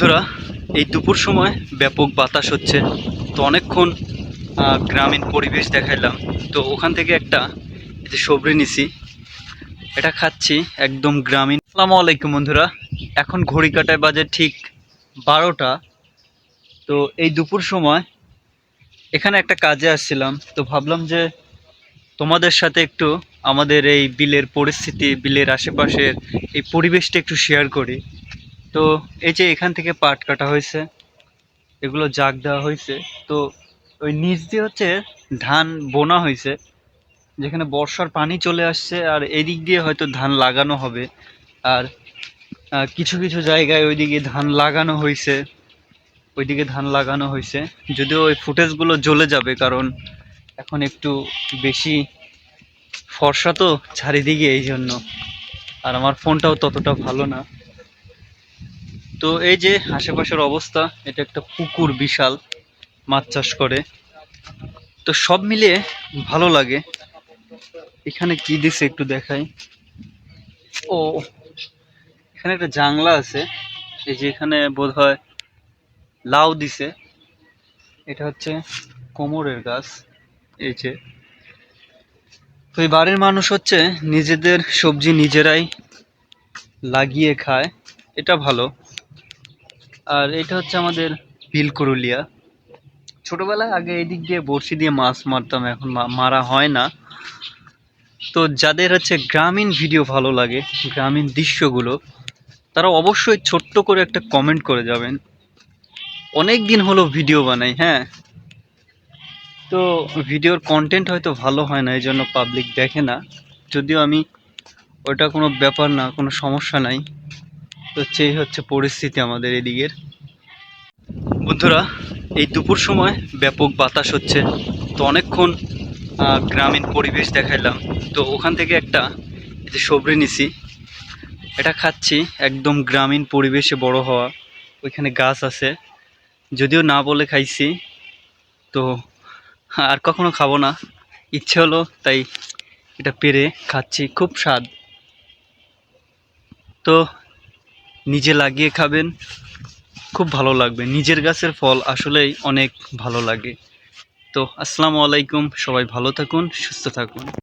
বন্ধুরা, এই দুপুর সময় ব্যাপক বাতাস হচ্ছে। তো অনেকক্ষণ গ্রামীণ পরিবেশ দেখাইলাম। তো ওখান থেকে একটা যে সবরি নিছি। এটা খাচ্ছি একদম গ্রামীণ। আসসালামু আলাইকুম বন্ধুরা, এখন ঘড়ি কাটায় বাজে ঠিক বারোটা। তো এই দুপুর সময় এখানে একটা কাজে আসছিলাম। তো ভাবলাম যে তোমাদের সাথে একটু আমাদের এই বিলের পরিস্থিতি, বিলের আশেপাশের এই পরিবেশটা একটু শেয়ার করি। তো এই যে এখান থেকে পাট কাটা হয়েছে, এগুলো জাগ দেওয়া হয়েছে, তো ওই নিচ দিয়ে হচ্ছে ধান বোনা হয়েছে, যেখানে বর্ষার পানি চলে আসছে আর এদিক দিয়ে হয়তো ধান লাগানো হবে। আর কিছু কিছু জায়গায় ওইদিকে ধান লাগানো হয়েছে, ওইদিকে ধান লাগানো হয়েছে। যদিও ওই ফুটেজগুলো জ্বলে যাবে কারণ এখন একটু বেশি ফর্সা তো চারিদিকে এই জন্য। আর আমার ফোনটাও ততটা ভালো না। তো এই যে আশেপাশের অবস্থা, এটা একটা পুকুর বিশাল, মাছ চাষ করে। তো সব মিলিয়ে ভালো লাগে। এখানে কি দিছে একটু দেখাই। ও, এখানে একটা জাংলা আছে। এই যে এখানে বোধ হয় লাউ দিছে। এটা হচ্ছে কোমরের গাছ, এই যে। তো এই বাড়ির মানুষ হচ্ছে নিজেদের সবজি নিজেরাই লাগিয়ে খায়। এটা ভালো। আর এটা হচ্ছে আমাদের বিল করুলিয়া। ছোটবেলায় আগে এদিক দিয়ে বড়শি দিয়ে মাছ মারতাম, এখন মারা হয় না। তো যাদের হচ্ছে গ্রামীণ ভিডিও ভালো লাগে, গ্রামীণ দৃশ্যগুলো, তারা অবশ্যই ছোট্ট করে একটা কমেন্ট করে যাবেন। অনেক দিন হলো ভিডিও বানাই হ্যাঁ। তো ভিডিওর কন্টেন্ট হয়তো ভালো হয় না এই জন্য পাবলিক দেখে না। যদিও আমি ওটা কোনো ব্যাপার না, কোনো সমস্যা নাই। তো সেই হচ্ছে পরিস্থিতি আমাদের এদিকের। বন্ধুরা, এই দুপুর সময় ব্যাপক বাতাস হচ্ছে। তো অনেকক্ষণ গ্রামীণ পরিবেশ দেখাইলাম। তো ওখান থেকে একটা, এই যে সবরি নিছি। এটা খাচ্ছি একদম গ্রামীণ পরিবেশে বড় হওয়া। ওইখানে গাছ আছে। যদিও না বলে খাইছি। তো আর কখনো খাব না। ইচ্ছে হলো, তাই এটা পেরে খাচ্ছি। খুব স্বাদ। তো নিজে লাগিয়ে খাবেন। খুব ভালো লাগবে। নিজের গাছের ফল আসলেই অনেক ভালো লাগে। তো আসসালামু আলাইকুম। সবাই ভালো থাকুন, সুস্থ থাকুন।